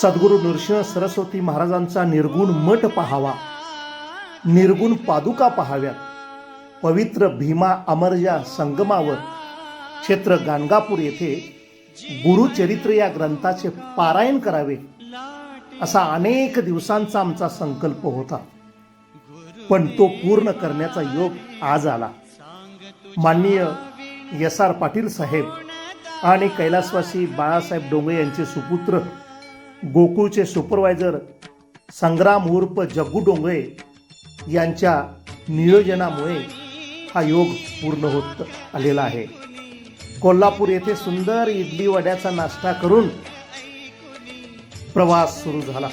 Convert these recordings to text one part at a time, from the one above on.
सद्गुरू नृसिंह सरस्वती महाराजांचा निर्गुण मठ पहावा. निर्गुण पादुका पहाव्यात. पवित्र भीमा अमरजा संगमावर क्षेत्र गाणगापूर येथे गुरुचरित्र या ग्रंथाचे पारायण करावे असा अनेक दिवसांचा आमचा संकल्प होता. पण तो पूर्ण करण्याचा योग आज आला. माननीय एस आर पाटील साहेब आणि कैलासवासी बाळासाहेब डोंगे यांचे सुपुत्र गोकुळचे सुपरवायझर संग्राम उर्फ जग्गू डोंगळे यांच्या नियोजनामुळे हा योग पूर्ण होत आलेला आहे. कोल्हापूर येथे सुंदर इडली वड्याचा नाश्ता करून प्रवास सुरू झाला.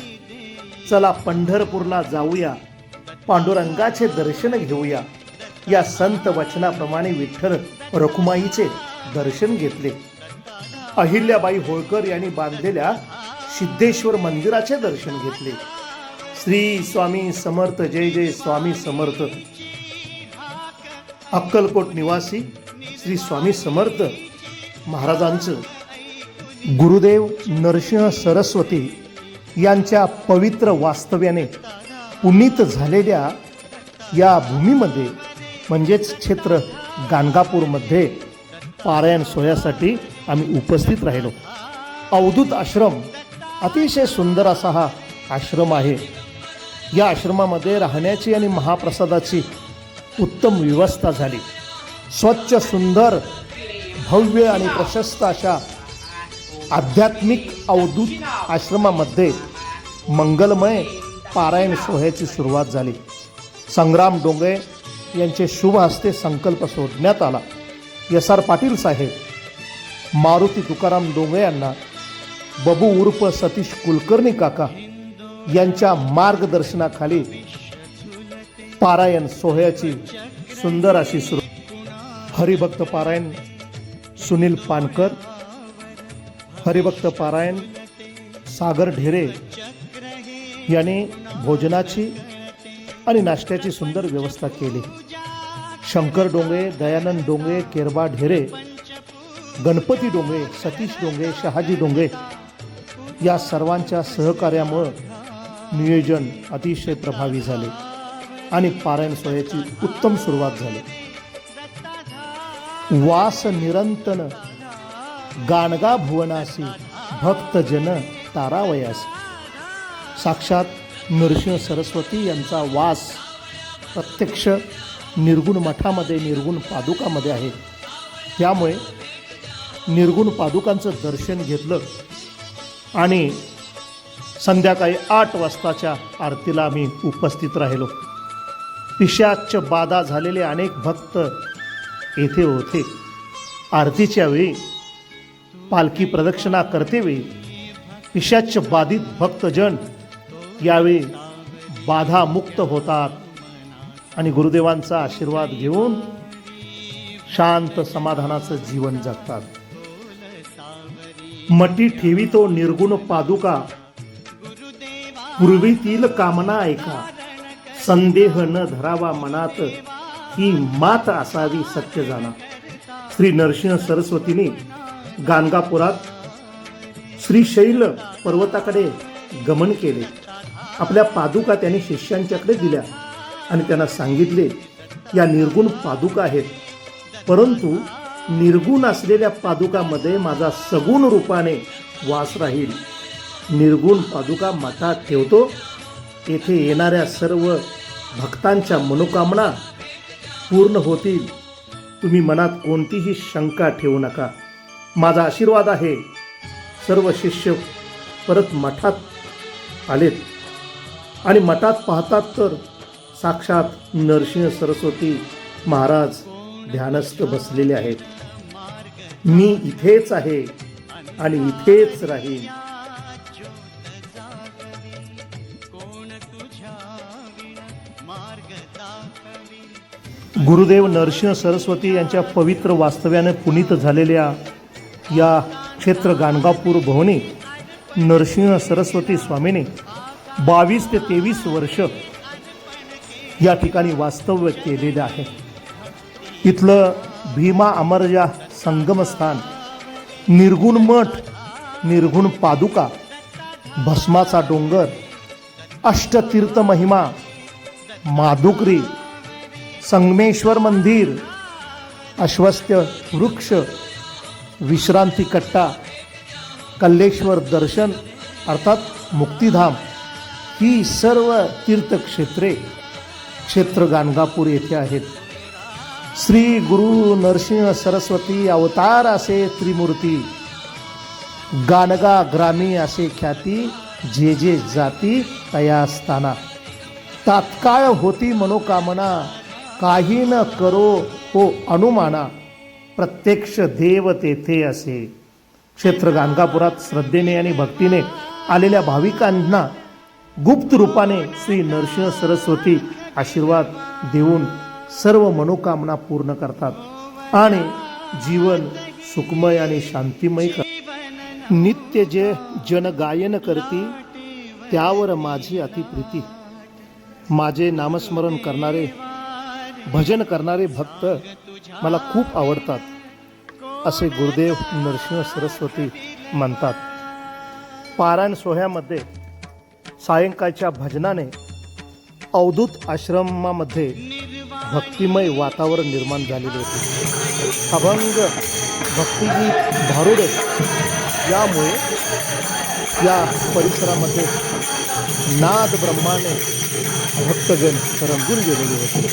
चला पंढरपूरला जाऊया पांडुरंगाचे दर्शन घेऊया. या संत वचनाप्रमाणे विठ्ठल रखुमाईचे दर्शन घेतले. अहिल्याबाई होळकर यांनी बांधलेल्या सिद्धेश्वर मंदिराचे दर्शन घेतले. श्री स्वामी समर्थ जय जय स्वामी समर्थ. अक्कलकोट निवासी श्री स्वामी समर्थ महाराजांचं गुरुदेव नरसिंह सरस्वती यांच्या पवित्र वास्तव्याने पुनीत झालेल्या या भूमीमध्ये म्हणजेच क्षेत्र गाणगापूरमध्ये पारायण सोहळ्यासाठी आम्ही उपस्थित राहिलो. अवधूत आश्रम अतिशय सुंदर असा हा आश्रम आहे. या आश्रमामध्ये राहण्याची आणि महाप्रसादाची उत्तम व्यवस्था झाली. स्वच्छ सुंदर भव्य आणि प्रशस्त अशा आध्यात्मिक अवधूत आश्रमामध्ये मंगलमय पारायण सोहळ्याची सुरुवात झाली. संग्राम डोंगे यांचे शुभ हस्ते संकल्प सोडण्यात आला. एस आर पाटील साहेब मारुती तुकाराम डोंगे यांना बबू उर्फ सतीश कुलकर्णी काका यांच्या मार्गदर्शनाखाली पारायण सोहळ्याची सुंदर अशी सुरू हरिभक्त पारायण सुनील पानकर. हरिभक्त पारायण सागर ढेरे यांनी भोजनाची आणि नाश्त्याची सुंदर व्यवस्था केली. शंकर डोंगे दयानंद डोंगे केरबा ढेरे गणपती डोंगे सतीश डोंगे शहाजी डोंगे या सर्वांच्या सहकार्यामुळं नियोजन अतिशय प्रभावी झाले आणि पारायण सोहळ्याची उत्तम सुरुवात झाली. वास निरंतन गाणगा भुवनासी भक्तजन तारावयास. तारावयासी साक्षात नृसिंह सरस्वती यांचा वास प्रत्यक्ष निर्गुण मठामध्ये निर्गुण पादुकामध्ये आहे. त्यामुळे निर्गुण पादुकांचं दर्शन घेतलं आणि संध्याकाळी आठ वाजताच्या आरतीला आम्ही उपस्थित राहिलो. पिशाच बाधा झालेले अनेक भक्त येथे होते. आरतीच्या वेळी पालखी प्रदक्षिणा करतेवेळी पिशाच बाधित भक्तजन यावेळी बाधामुक्त होतात आणि गुरुदेवांचा आशीर्वाद घेऊन शांत समाधानाचं जीवन जगतात. मटी ठेवितो निर्गुण पादुका. पूर्वीतील कामना ऐका. संदेह न धरावा मनात ही मात असावी सत्य जाणा. श्री नरसिंह सरस्वतीने गाणगापुरात श्रीशैल पर्वताकडे गमन केले. आपल्या पादुका त्यांनी शिष्यांच्याकडे दिल्या आणि त्यांना सांगितले या निर्गुण पादुका आहेत. परंतु निर्गुण असलेल्या पादुकामध्ये माझा सगुण रूपाने वास राहील. निर्गुण पादुका मठात ठेवतो. तेथे येणाऱ्या सर्व भक्तांच्या मनोकामना पूर्ण होतील. तुम्ही मनात कोणतीही शंका ठेवू नका. माझा आशीर्वाद आहे. सर्व शिष्य परत मठात आलेत. आणि मठात पाहतात तर साक्षात नरसिंह सरस्वती महाराज ध्यानस्थ बसलेले आहेत. मी इथेच आहे आणि इथेच राहील गुरुदेव नरसिंह सरस्वती यांच्या पवित्र वास्तव्याने पुनीत झालेल्या या क्षेत्र गाणगापूर भवनी नरसिंह सरस्वती स्वामीने बावीस ते तेवीस वर्ष या ठिकाणी वास्तव्य केलेले आहे. इथलं भीमा अमरजा संगमस्थान निर्गुण मठ निर्गुण पादुका भस्माचा डोंगर अष्टतीर्थ महिमा माधुकरी संगमेश्वर मंदिर अश्वस्थ वृक्ष विश्रांती कट्टा कल्लेश्वर दर्शन अर्थात मुक्तिधाम ही सर्व तीर्थक्षेत्रे क्षेत्र गाणगापूर येथे आहेत. श्री गुरु नरसिंह सरस्वती अवतार असे त्रिमूर्ती गाणगा ग्रामी असे ख्याती जे जे जाती तया असताना तात्काळ होती मनोकामना काही न करो हो अनुमाना प्रत्यक्ष देव तेथे असे. क्षेत्र गाणगापुरात श्रद्धेने आणि भक्तीने आलेल्या भाविकांना गुप्त रूपाने श्री नरसिंह सरस्वती आशीर्वाद देऊन सर्व मनोकामना पूर्ण करतात आणि जीवन सुखमय आणि शांतिमय करतात नित्य जे जनगायन करती त्यावर माझी अतिप्रीती माझे नामस्मरण करणारे भजन करणारे भक्त मला खूप आवडतात असे गुरुदेव नरसिंह सरस्वती म्हणतात. पारायण सोहळ्यामध्ये सायंकाळच्या भजनाने अवधूत आश्रमामध्ये भक्तिमय वातावरण निर्माण झालेले होते. अभंग भक्तिगीत भारुडे यामुळे या परिसरामध्ये नाद ब्रह्माने भक्तजन रंगून गेलेले होते.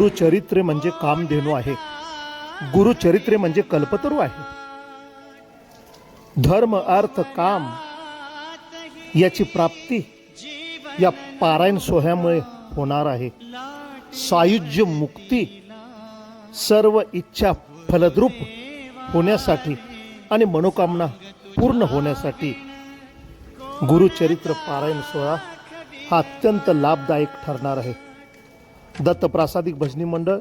गुरुचरित्रे म्हणजे कामधेनू आहे. गुरुचरित्रे म्हणजे कल्पतरू आहे. धर्म अर्थ काम याची प्राप्ती या पारायण सोहळ्यामुळे होणार आहे. सायुज्य मुक्ती सर्व इच्छा फलद्रूप होण्यासाठी आणि मनोकामना पूर्ण होण्यासाठी गुरुचरित्र पारायण सोहळा हा अत्यंत लाभदायक ठरणार आहे. दत्त प्रासादिक भजनी मंडळ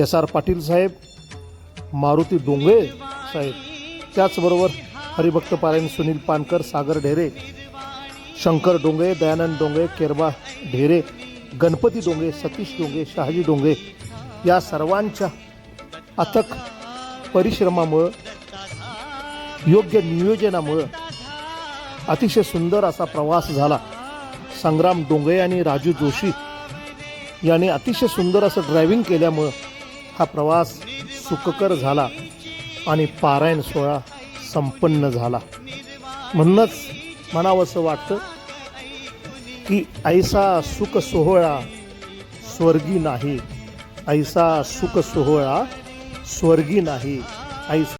एस आर पाटील साहेब मारुती डोंगळे साहेब त्याचबरोबर हरिभक्त पारायण सुनील पानकर सागर ढेरे शंकर डोंगे दयानंद डोंगे केरबा ढेरे गणपती डोंगे सतीश डोंगे शहाजी डोंगे या सर्वांच्या अथक परिश्रमामुळं योग्य नियोजनामुळं अतिशय सुंदर असा प्रवास झाला. संग्राम डोंगे आणि राजू जोशी याने अतिशय सुंदर असं ड्रायव्हिंग केल्यामुळं हा प्रवास सुखकर झाला आणि पारायण सोहळा संपन्न झाला. म्हणूनच म्हणावंसं वाटतं की ऐसा सुख सोहळा स्वर्गी नाही. ऐसा सुख सोहळा स्वर्गी नाही. ऐसा